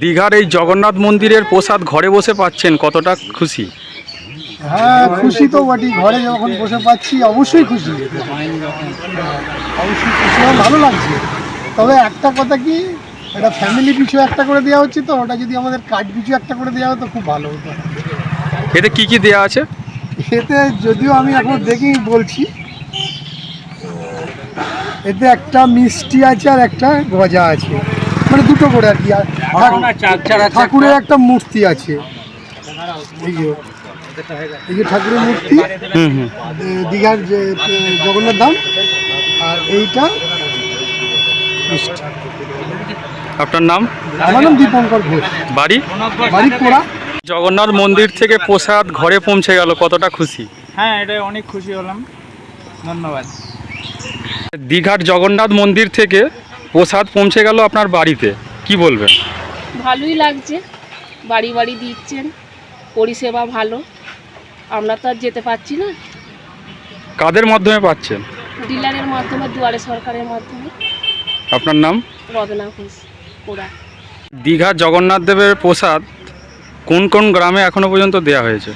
দীঘার এই জগন্নাথ মন্দিরের প্রসাদ ঘরে বসে পাচ্ছেন কতটা খুশি? হ্যাঁ খুশি তো বটি ঘরে যখন বসে পাচ্ছি অবশ্যই খুশি। অবশ্যই খুশি ভালো লাগছে। তবে একটা কথা কি এটা ফ্যামিলি পিছু একটা করে দেওয়া হচ্ছে তো ওটা যদি আমাদের কার্ড পিছু একটা করে দেওয়া হতো খুব ভালো হতো। এতে কি কি দেয়া আছে? এতে যদিও আমি এখন দেখি বলছি এতে একটা মিষ্টি আছে আর একটা গজা আছে। মানে দুটো করে আর কি। আর ঠাকুরের একটা মূর্তি আছে। এই যে এই যে ঠাকুরের মূর্তি হুম হুম। দীঘার যে জগন্নাথ ধাম আর এইটা আপনার নাম? আমার নাম দীপঙ্কর ঘোষ। বাড়ি? বাড়ি কোড়া জগন্নাথ মন্দির থেকে প্রসাদ ঘরে পৌঁছে গেল কতটা খুশি? হ্যাঁ এটা অনেক খুশি হলাম। ধন্যবাদ। দীঘার জগন্নাথ মন্দির থেকে প্রসাদ পৌঁছে গেল আপনার বাড়িতে কি বলবেন? ভালোই লাগছে বাড়ি বাড়ি দিচ্ছেন পরিষেবা ভালো আমরা তো আর যেতে পারছি না। কাদের মাধ্যমে পাচ্ছেন? ডিলারের মাধ্যমে দুয়ারে সরকারের মাধ্যমে। আপনার নাম? রদনা ঘোষ ওরা। দীঘার জগন্নাথ দেবের প্রসাদ কোন কোন গ্রামে এখনও পর্যন্ত দেয়া হয়েছে?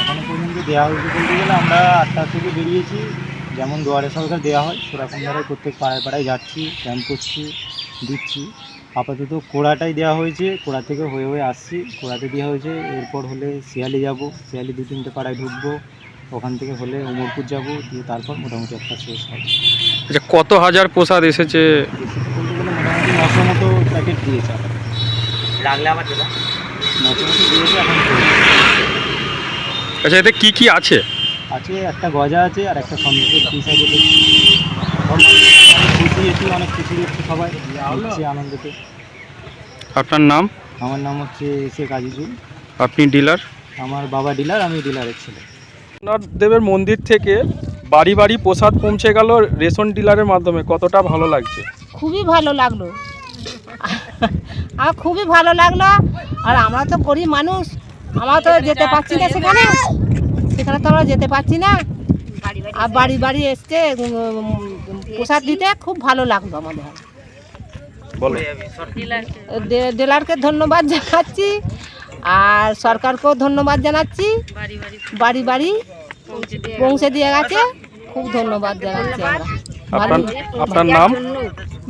এখনও পর্যন্ত দেওয়া হয়েছে বলতে গেলে আমরা আটটা থেকে বেরিয়েছি। যেমন দুয়ারে সরকার দেওয়া হয় সেরকম ধারায় প্রত্যেক পাড়ায় পাড়ায় যাচ্ছি ক্যাম্প করছি দিচ্ছি। আপাতত কোড়াটাই দেওয়া হয়েছে কোড়া থেকে হয়ে হয়ে আসছি। কোড়াতে দেওয়া হয়েছে এরপর হলে শিয়ালি যাব শিয়ালি দু তিনটে পাড়ায় ঢুকবো ওখান থেকে হলে উমরপুর যাব দিয়ে তারপর মোটামুটি একটা শেষ হবে। আচ্ছা কত হাজার প্রসাদ এসেছে? মোটামুটি নশো মতো প্যাকেট দিয়েছে। রাখলে আবার নশো মতো দিয়েছে এখন আচ্ছা এতে কি কি আছে? আছে একটা গজা আছে আর একটা সন্দেশের পিস আছে খুশি এটি অনেক খুশি দেখছি সবাই হচ্ছে আনন্দতে। আপনার নাম? আমার নাম হচ্ছে শেখ আজিজুল। আপনি ডিলার? আমার বাবা ডিলার আমি ডিলারের ছেলে। জগন্নাথ দেবের মন্দির থেকে বাড়ি বাড়ি প্রসাদ পৌঁছে গেল রেশন ডিলারের মাধ্যমে। কতটা ভালো লাগছে? খুবই ভালো লাগল। আর খুবই ভালো লাগল। আর আমরা তো গরিব মানুষ আমরা তো যেতে পারছি না সেখানে। সেখানে তো আমরা যেতে পারছি না। আর বাড়ি বাড়ি এসছে প্রসাদ দিতে খুব ভালো লাগল আমাদের। ডিলারকে ধন্যবাদ জানাচ্ছি আর সরকারকেও ধন্যবাদ জানাচ্ছি। বাড়ি বাড়ি পৌঁছে দিয়ে গেছে। খুব ধন্যবাদ জানাচ্ছি আমরা। আপনার নাম?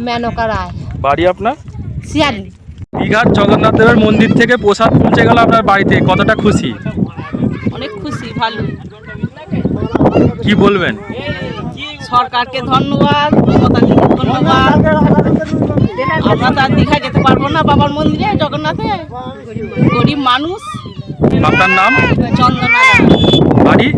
মেনকা রায়। বাড়ি আপনার? শিয়ালি দীঘার জগন্নাথ দেবের মন্দির থেকে প্রসাদ পৌঁছে গেল আপনার বাড়িতে কতটা খুশি? ভালো। কি বলবেন? সরকারকে ধন্যবাদ ধন্যবাদ। আমরা তার দীঘায় যেতে পারব না বাবার মন্দিরে জগন্নাথে। গরিব মানুষ। আপনার নাম? চন্দনা রায়।